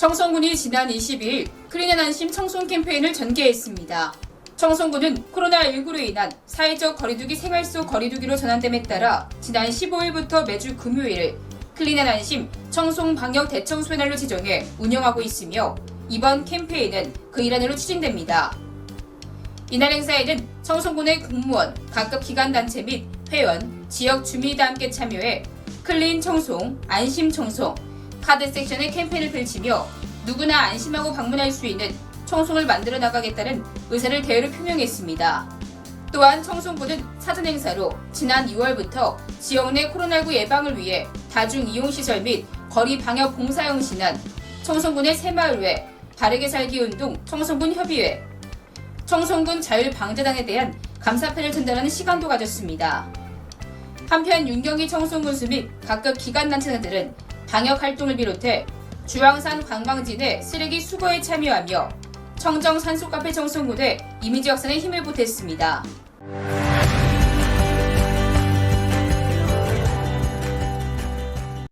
청송군이 지난 22일 클린앤 안심 청송 캠페인을 전개했습니다. 청송군은 코로나19로 인한 사회적 거리두기 생활 속 거리두기로 전환됨에 따라 지난 15일부터 매주 금요일을 클린앤 안심 청송 방역 대청소의 날로 지정해 운영하고 있으며 이번 캠페인은 그 일환으로 추진됩니다. 이날 행사에는 청송군의 공무원, 각급 기관단체 및 회원, 지역 주민이 다 함께 참여해 클린 청송, 안심 청송, 카드 섹션의 캠페인을 펼치며 누구나 안심하고 방문할 수 있는 청송을 만들어 나가겠다는 의사를 대회로 표명했습니다. 또한 청송군은 사전 행사로 지난 2월부터 지역 내 코로나19 예방을 위해 다중 이용 시설 및 거리 방역 봉사형 신안, 청송군의 새마을회, 바르게 살기 운동 청송군 협의회, 청송군 자율 방재단에 대한 감사패를 전달하는 시간도 가졌습니다. 한편 윤경희 청송군수 및 각급 기관 단체장들은 방역 활동을 비롯해 주황산 관광지 내 쓰레기 수거에 참여하며 청정 산소카페 청송군의 이미지 확산에 힘을 보탰습니다.